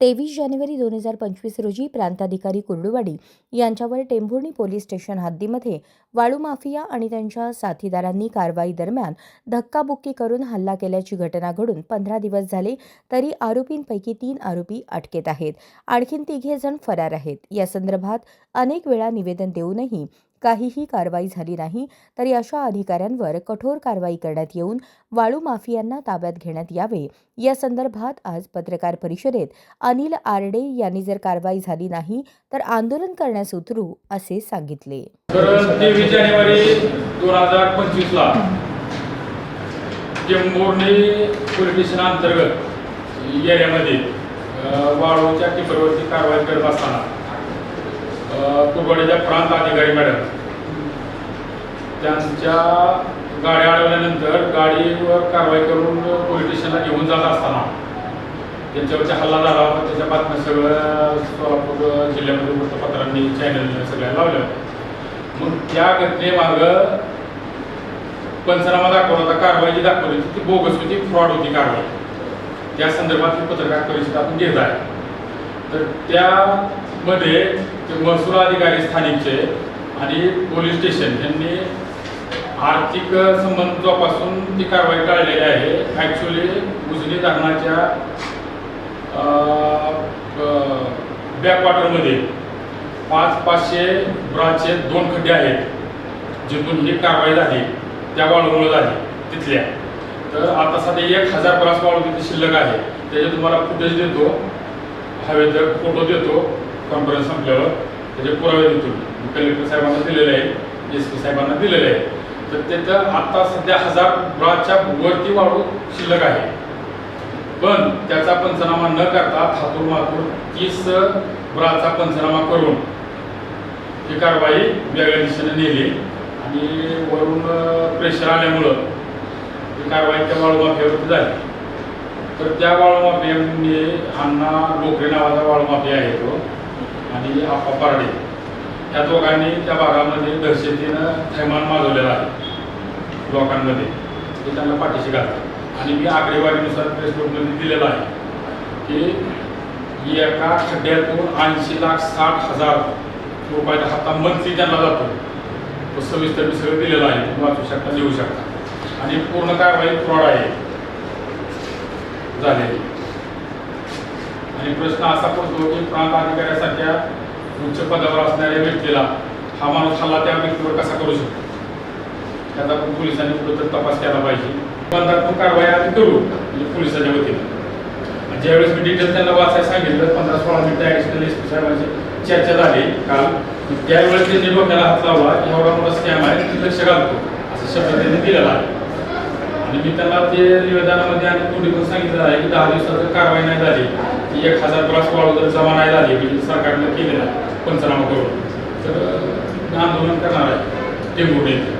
तेवीस जानेवारी दोन हजार पंचवीस रोजी प्रांताधिकारी कुर्डुवाडी यांच्यावर टेंभुर्णी पोलीस स्टेशन हद्दीमध्ये वाळू माफिया आणि त्यांच्या साथीदारांनी कारवाई दरम्यान धक्काबुक्की करून हल्ला केल्याची घटना घडून पंधरा दिवस झाले तरी आरोपींपैकी तीन आरोपी अटकेत आहेत. आणखीन तिघे जण फरार आहेत. या संदर्भात अनेक वेळा निवेदन देऊनही काहीही कारवाई झाली नाही तरी अशा अधिकाऱ्यांवर कठोर कारवाई करण्यात येऊन वाळू माफियांना ताब्यात घेण्यात यावे. या संदर्भात आज पत्रकार परिषदेत अनिल आरडे यांनी जर कारवाई झाली नाही तर आंदोलन करण्यास उतरू असे सांगितले. तेवीस जानेवारी दोन हजार पंचवीसला पोलीस स्टेशन अंतर्गत एरियामध्ये वाळूच्या टिपरवरती कारवाई करत असताना कुरवाडीच्या प्रांत अधिकारी मॅडम. त्यांच्या गाड्या अडवल्यानंतर गाडीवर कारवाई करून पोलीस स्टेशनला घेऊन जात असताना त्यांच्यावरचा हल्ला झाला. होता त्याच्या बातम्या सगळं सोलापूर जिल्ह्यामध्ये वृत्तपत्रांनी चॅनलने सगळ्या लावल्या मग त्या घटनेमागं पंचनामा दाखवला होता. कारवाई जी दाखवली होती ती बोगस होती फ्रॉड होती कारवाई. त्या संदर्भात ही पत्रकार परिषद आपण घेत आहे. तर त्यामध्ये ते महसूल अधिकारी स्थानिकचे आणि पोलीस स्टेशन यांनी आर्थिक संबंध जोपासून ती कारवाई काढलेली आहे. ॲक्च्युली उजनी धरणाच्या बॅकवॉटरमध्ये पाच पाचशे ब्राचे दोन खड्डे आहेत. जिथून ही कारवाई झाली. त्या वाळूमुळे झाली तिथल्या. तर आता सध्या एक हजार ब्रास वाळू तिथे शिल्लक आहे. त्याचे तुम्हाला फुटेज देतो. हवे तर फोटो देतो. कॉन्फरन्स संपल्यावर त्याचे पुरावे देतो. मी कलेक्टर साहेबांना दिलेले आहे एस पी साहेबांना दिलेले आहे तर त्याचं आता सध्या हजार ब्राच्या वरती वाळू शिल्लक आहे. पण त्याचा पंचनामा न करता थातूर मातूर तीस ब्राचा पंचनामा करून ही कारवाई वेगळ्या दिशेने नेली. आणि वरून प्रेशर आल्यामुळं ही कारवाई त्या वाळूमाफियावरती झाली. तर त्या वाळू अण्णा लोकरे नावाचा वाळूमाफिया आहे तो. आणि आप्पा पारडे या दोघांनी त्या भागामध्ये दहशतीनं थैमान माजवलेलं आहे. लोकांमध्ये. ते त्यांना पाठीशी घालतात आणि मी आकडेवारीनुसार प्रेस दिलेलं आहे की एका खड्ड्यातून ऐंशी लाख साठ हजार रुपयाचा हप्ता मंथली त्यांना जातो. तो सविस्तर मी सगळं दिलेलं आहे. तुम्ही वाचू शकता लिहू शकता. आणि पूर्ण कारवाई फ्रॉड आहे. झालेली. आणि प्रश्न असा पडतो की प्रांत अधिकाऱ्यासारख्या उच्च पदावर असणाऱ्या व्यक्तीला हा माणूस हल्ला त्या व्यक्तीवर कसा करू शकतो? त्याचा पण पोलिसांनी कुठं तपास केला पाहिजे. बंधात्मक कारवाई आम्ही करू म्हणजे पोलिसाच्या वतीने. ज्यावेळेस मी डिटेल त्यांना वाचायला सांगितलं पंधरा सोळा मिनिटं ॲडिशनल एस पी साहेबांची चर्चा झाली काल त्यावेळेस त्यांनी डोक्याला हात लावला एवढा मोठा स्कॅम आहे लक्ष घालतो असं शब्द त्यांनी दिलेला आहे. आणि मी त्यांना ते निवेदनामध्ये आणि पुढे पण सांगितलं आहे की दहा दिवसात कारवाई नाही झाली. की एक हजार ब्रास वाळू जर जमा नाही झाली म्हणजे सरकारनं केलेला पंचनामा करून. तर आंदोलन करणार आहे. ते मोठे